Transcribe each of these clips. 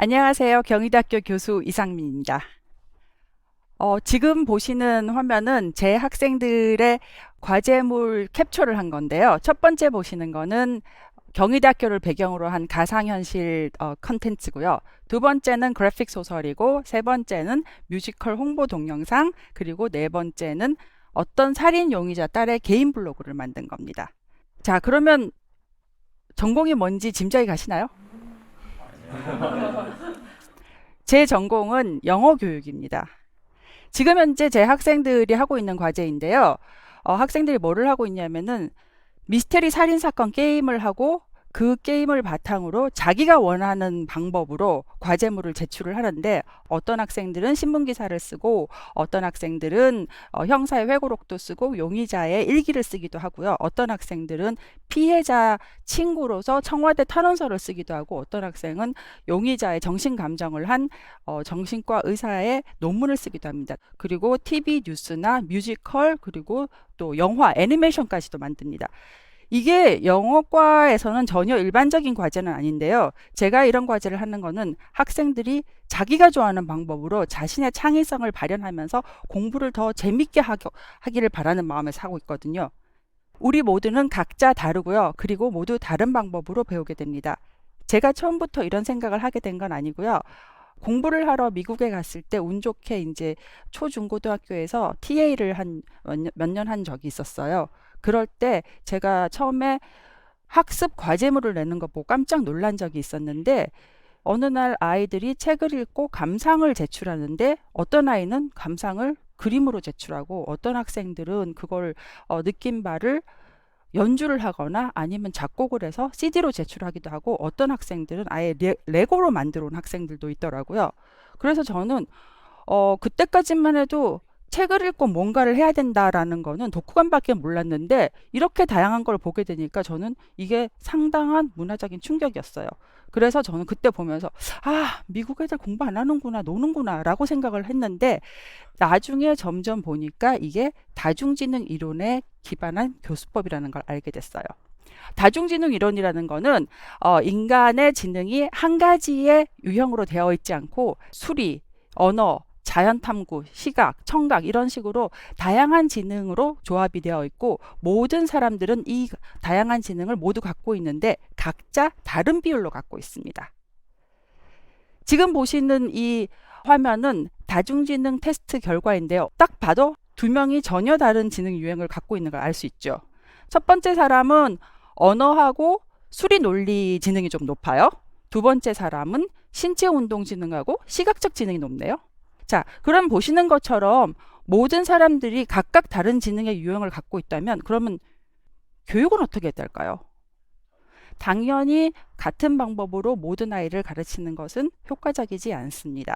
안녕하세요. 경희대학교 교수 이상민입니다. 어, 지금 보시는 화면은 제 학생들의 과제물 캡처를 한 건데요. 첫 번째 보시는 거는 경희대학교를 배경으로 한 가상현실 어, 컨텐츠고요. 두 번째는 그래픽 소설이고, 세 번째는 뮤지컬 홍보 동영상, 그리고 네 번째는 어떤 살인 용의자 딸의 개인 블로그를 만든 겁니다. 자, 그러면 전공이 뭔지 짐작이 가시나요? 제 전공은 영어 교육입니다. 지금 현재 제 학생들이 하고 있는 과제인데요. 어, 학생들이 뭐를 하고 있냐면은 미스테리 살인 사건 게임을 하고 그 게임을 바탕으로 자기가 원하는 방법으로 과제물을 제출을 하는데 어떤 학생들은 신문 기사를 쓰고 어떤 학생들은 어, 형사의 회고록도 쓰고 용의자의 일기를 쓰기도 하고요. 어떤 학생들은 피해자 친구로서 청와대 탄원서를 쓰기도 하고 어떤 학생은 용의자의 정신 감정을 한 어, 정신과 의사의 논문을 쓰기도 합니다. 그리고 TV 뉴스나 뮤지컬 그리고 또 영화 애니메이션까지도 만듭니다. 이게 영어과에서는 전혀 일반적인 과제는 아닌데요. 제가 이런 과제를 하는 거는 학생들이 자기가 좋아하는 방법으로 자신의 창의성을 발현하면서 공부를 더 재밌게 하기, 하기를 바라는 마음에서 하고 있거든요. 우리 모두는 각자 다르고요. 그리고 모두 다른 방법으로 배우게 됩니다. 제가 처음부터 이런 생각을 하게 된 건 아니고요. 공부를 하러 미국에 갔을 때 운 좋게 이제 초중고등학교에서 TA를 한 몇 년 한 적이 있었어요. 그럴 때 제가 처음에 학습 과제물을 내는 거 보고 깜짝 놀란 적이 있었는데 어느 날 아이들이 책을 읽고 감상을 제출하는데 어떤 아이는 감상을 그림으로 제출하고 어떤 학생들은 그걸 어, 느낀 바를 연주를 하거나 아니면 작곡을 해서 CD로 제출하기도 하고 어떤 학생들은 아예 레, 레고로 만들어 온 학생들도 있더라고요. 그래서 저는 어, 그때까지만 해도 책을 읽고 뭔가를 해야 된다라는 거는 독후감밖에 몰랐는데 이렇게 다양한 걸 보게 되니까 저는 이게 상당한 문화적인 충격이었어요. 그래서 저는 그때 보면서 아, 미국 애들 공부 안 하는구나, 노는구나라고 생각을 했는데 나중에 점점 보니까 이게 다중지능 이론에 기반한 교수법이라는 걸 알게 됐어요. 다중지능 이론이라는 거는 어, 인간의 지능이 한 가지의 유형으로 되어 있지 않고 수리, 언어, 자연 탐구, 시각, 청각 이런 식으로 다양한 지능으로 조합이 되어 있고 모든 사람들은 이 다양한 지능을 모두 갖고 있는데 각자 다른 비율로 갖고 있습니다. 지금 보시는 이 화면은 다중지능 테스트 결과인데요. 딱 봐도 두 명이 전혀 다른 지능 유형을 갖고 있는 걸 알 수 있죠. 첫 번째 사람은 언어하고 수리 논리 지능이 좀 높아요. 두 번째 사람은 신체 운동 지능하고 시각적 지능이 높네요. 자, 그럼 보시는 것처럼 모든 사람들이 각각 다른 지능의 유형을 갖고 있다면 그러면 교육은 어떻게 될까요? 당연히 같은 방법으로 모든 아이를 가르치는 것은 효과적이지 않습니다.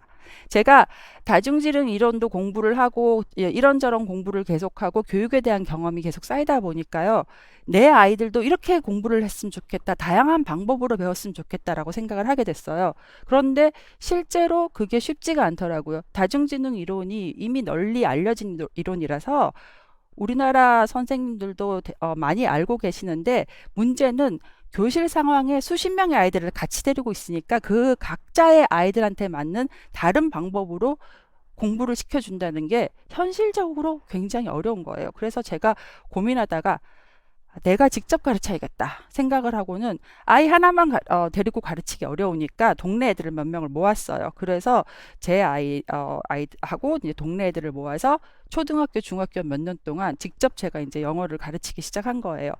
제가 다중지능 이론도 공부를 하고 예, 이런저런 공부를 계속하고 교육에 대한 경험이 계속 쌓이다 보니까요. 내 아이들도 이렇게 공부를 했으면 좋겠다. 다양한 방법으로 배웠으면 좋겠다라고 생각을 하게 됐어요. 그런데 실제로 그게 쉽지가 않더라고요. 다중지능 이론이 이미 널리 알려진 이론이라서 우리나라 선생님들도 어, 많이 알고 계시는데 문제는 교실 상황에 수십 명의 아이들을 같이 데리고 있으니까 그 각자의 아이들한테 맞는 다른 방법으로 공부를 시켜준다는 게 현실적으로 굉장히 어려운 거예요. 그래서 제가 고민하다가 내가 직접 가르쳐야겠다 생각을 하고는 아이 하나만 가, 어, 데리고 가르치기 어려우니까 동네 애들을 몇 명을 모았어요. 그래서 제 아이 어, 아이하고 이제 동네 애들을 모아서 초등학교, 중학교 몇 년 동안 직접 제가 이제 영어를 가르치기 시작한 거예요.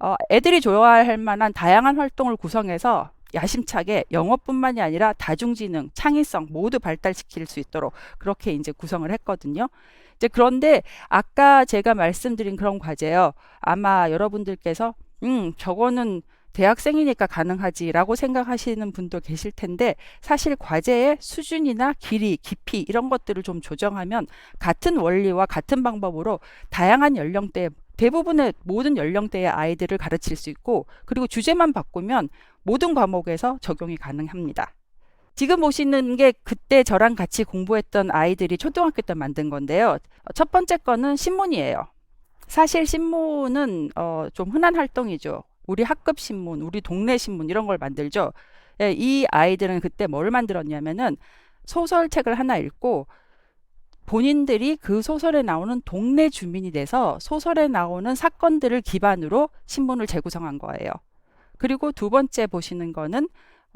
어, 애들이 좋아할 만한 다양한 활동을 구성해서 야심차게 영어뿐만이 아니라 다중지능, 창의성 모두 발달시킬 수 있도록 그렇게 이제 구성을 했거든요. 이제 그런데 아까 제가 말씀드린 그런 과제요. 아마 여러분들께서 음, 저거는 대학생이니까 가능하지라고 생각하시는 분도 계실 텐데 사실 과제의 수준이나 길이, 깊이 이런 것들을 좀 조정하면 같은 원리와 같은 방법으로 다양한 연령대 대부분의 모든 연령대의 아이들을 가르칠 수 있고 그리고 주제만 바꾸면 모든 과목에서 적용이 가능합니다. 지금 보시는 게 그때 저랑 같이 공부했던 아이들이 초등학교 때 만든 건데요. 첫 번째 거는 신문이에요. 사실 신문은 어, 좀 흔한 활동이죠. 우리 학급 신문, 우리 동네 신문 이런 걸 만들죠. 예, 이 아이들은 그때 뭘 만들었냐면은 소설책을 하나 읽고 본인들이 그 소설에 나오는 동네 주민이 돼서 소설에 나오는 사건들을 기반으로 신문을 재구성한 거예요. 그리고 두 번째 보시는 거는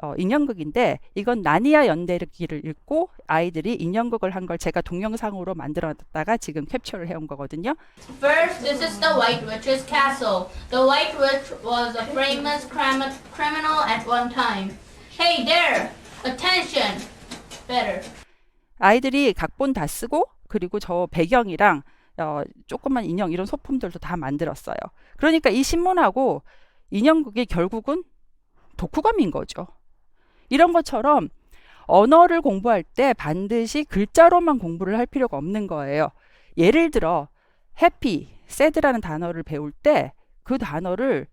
어, 인형극인데 이건 나니아 연대기를 읽고 아이들이 인형극을 한 걸 제가 동영상으로 만들어놨다가 지금 캡처를 해온 거거든요. First, this is the White Witch's castle. The White Witch was a famous crimi- criminal at one time. Hey there! Attention! 아이들이 각본 다 쓰고 그리고 저 배경이랑 어, 조그만 인형 이런 소품들도 다 만들었어요. 그러니까 이 신문하고 인형극이 결국은 독후감인 거죠. 이런 것처럼 언어를 공부할 때 반드시 글자로만 공부를 할 필요가 없는 거예요. 예를 들어 해피, 새드라는 단어를 배울 때 그 단어를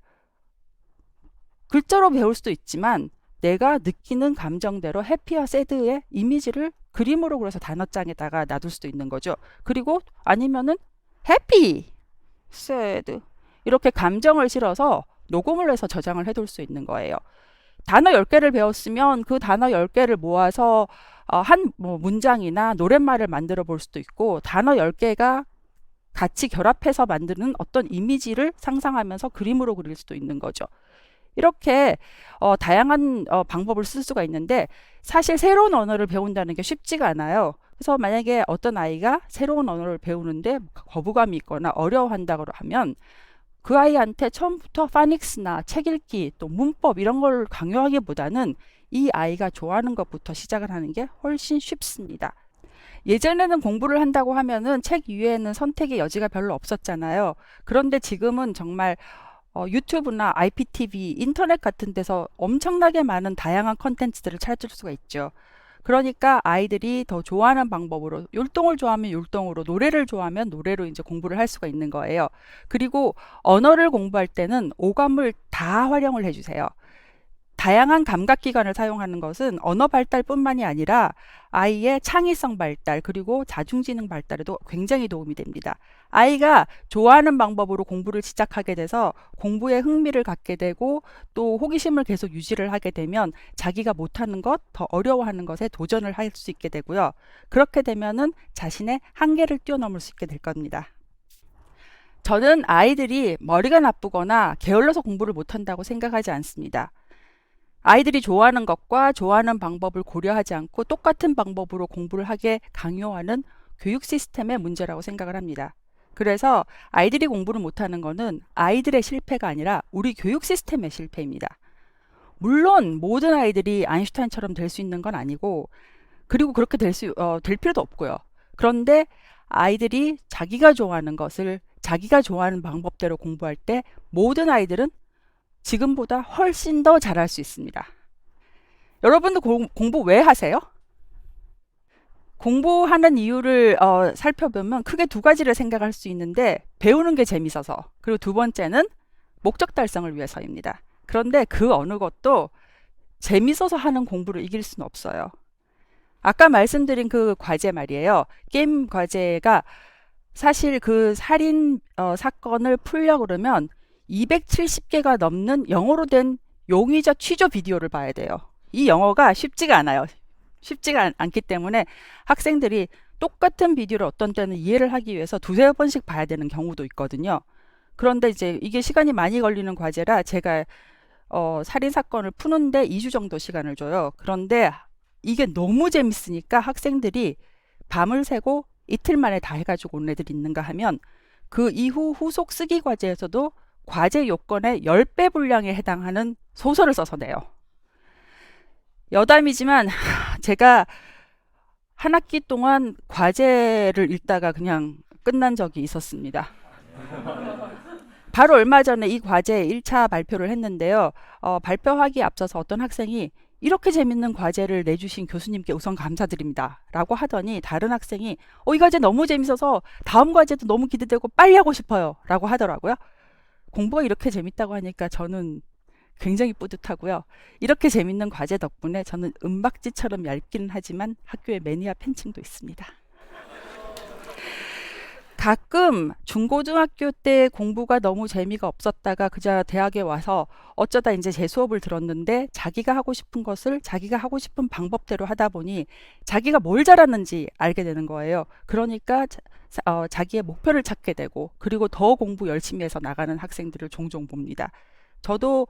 글자로 배울 수도 있지만 내가 느끼는 감정대로 해피와 새드의 이미지를 그림으로 그려서 단어장에다가 놔둘 수도 있는 거죠. 그리고 아니면은 해피, 새드 이렇게 감정을 실어서 녹음을 해서 저장을 해둘 수 있는 거예요. 단어 10개를 배웠으면 그 단어 10개를 모아서 어, 한뭐 문장이나 노랫말을 만들어 볼 수도 있고 단어 10개가 같이 결합해서 만드는 어떤 이미지를 상상하면서 그림으로 그릴 수도 있는 거죠. 이렇게 어, 다양한 어, 방법을 쓸 수가 있는데 사실 새로운 언어를 배운다는 게 쉽지가 않아요. 그래서 만약에 어떤 아이가 새로운 언어를 배우는데 거부감이 있거나 어려워한다고 하면 그 아이한테 처음부터 파닉스나 책 읽기 또 문법 이런 걸 강요하기보다는 이 아이가 좋아하는 것부터 시작을 하는 게 훨씬 쉽습니다. 예전에는 공부를 한다고 하면은 책 위에는 선택의 여지가 별로 없었잖아요. 그런데 지금은 정말 어, 유튜브나 IPTV, 인터넷 같은 데서 엄청나게 많은 다양한 컨텐츠들을 찾을 수가 있죠. 그러니까 아이들이 더 좋아하는 방법으로 율동을 좋아하면 율동으로 노래를 좋아하면 노래로 이제 공부를 할 수가 있는 거예요. 그리고 언어를 공부할 때는 오감을 다 활용을 해주세요. 다양한 감각 기관을 사용하는 것은 언어 발달뿐만이 아니라 아이의 창의성 발달 그리고 자중지능 발달에도 굉장히 도움이 됩니다. 아이가 좋아하는 방법으로 공부를 시작하게 돼서 공부에 흥미를 갖게 되고 또 호기심을 계속 유지를 하게 되면 자기가 못하는 것, 더 어려워하는 것에 도전을 할 수 있게 되고요. 그렇게 되면은 자신의 한계를 뛰어넘을 수 있게 될 겁니다. 저는 아이들이 머리가 나쁘거나 게을러서 공부를 못한다고 생각하지 않습니다. 아이들이 좋아하는 것과 좋아하는 방법을 고려하지 않고 똑같은 방법으로 공부를 하게 강요하는 교육 시스템의 문제라고 생각을 합니다. 그래서 아이들이 공부를 못하는 것은 아이들의 실패가 아니라 우리 교육 시스템의 실패입니다. 물론 모든 아이들이 아인슈타인처럼 될 수 있는 건 아니고 그리고 그렇게 될 수, 어, 될 필요도 없고요. 그런데 아이들이 자기가 좋아하는 것을 자기가 좋아하는 방법대로 공부할 때 모든 아이들은 지금보다 훨씬 더 잘할 수 있습니다. 여러분도 공, 공부 왜 하세요? 공부하는 이유를 어, 살펴보면 크게 두 가지를 생각할 수 있는데 배우는 게 재밌어서 그리고 두 번째는 목적 달성을 위해서입니다. 그런데 그 어느 것도 재밌어서 하는 공부를 이길 수는 없어요. 아까 말씀드린 그 과제 말이에요. 게임 과제가 사실 그 살인 어, 사건을 풀려 그러면 270개가 넘는 영어로 된 용의자 취조 비디오를 봐야 돼요. 이 영어가 쉽지가 않아요. 쉽지가 않, 않기 때문에 학생들이 똑같은 비디오를 어떤 때는 이해를 하기 위해서 두세 번씩 봐야 되는 경우도 있거든요. 그런데 이제 이게 시간이 많이 걸리는 과제라 제가 어, 살인 사건을 푸는데 2주 정도 시간을 줘요. 그런데 이게 너무 재밌으니까 학생들이 밤을 새고 이틀 만에 다 해가지고 온 애들이 있는가 하면 그 이후 후속 쓰기 과제에서도 과제 요건의 10배 분량에 해당하는 소설을 써서 내요. 여담이지만 제가 한 학기 동안 과제를 읽다가 그냥 끝난 적이 있었습니다. 바로 얼마 전에 이 과제 1차 발표를 했는데요. 어, 발표하기 앞서서 어떤 학생이 이렇게 재밌는 과제를 내주신 교수님께 우선 감사드립니다. 라고 하더니 다른 학생이 어, 이 과제 너무 재밌어서 다음 과제도 너무 기대되고 빨리 하고 싶어요. 라고 하더라고요. 공부가 이렇게 재밌다고 하니까 저는 굉장히 뿌듯하고요. 이렇게 재밌는 과제 덕분에 저는 은박지처럼 얇기는 하지만 학교에 매니아 팬층도 있습니다. 가끔 중고등학교 때 공부가 너무 재미가 없었다가 그저 대학에 와서 어쩌다 이제 제 수업을 들었는데 자기가 하고 싶은 것을 자기가 하고 싶은 방법대로 하다 보니 자기가 뭘 잘하는지 알게 되는 거예요. 그러니까 자, 어, 자기의 목표를 찾게 되고 그리고 더 공부 열심히 해서 나가는 학생들을 종종 봅니다. 저도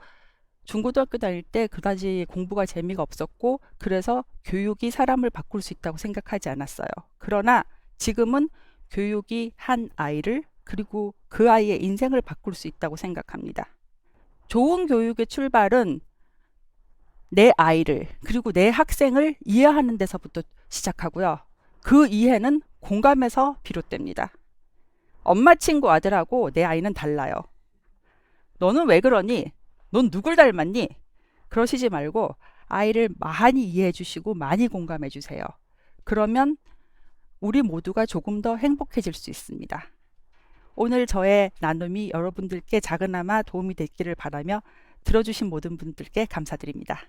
중고등학교 다닐 때 그다지 공부가 재미가 없었고 그래서 교육이 사람을 바꿀 수 있다고 생각하지 않았어요. 그러나 지금은 교육이 한 아이를 그리고 그 아이의 인생을 바꿀 수 있다고 생각합니다. 좋은 교육의 출발은 내 아이를 그리고 내 학생을 이해하는 데서부터 시작하고요. 그 이해는 공감에서 비롯됩니다. 엄마 친구 아들하고 내 아이는 달라요. 너는 왜 그러니? 넌 누굴 닮았니? 그러시지 말고 아이를 많이 이해해 주시고 많이 공감해 주세요. 그러면 우리 모두가 조금 더 행복해질 수 있습니다. 오늘 저의 나눔이 여러분들께 작은아마 도움이 됐기를 바라며 들어주신 모든 분들께 감사드립니다.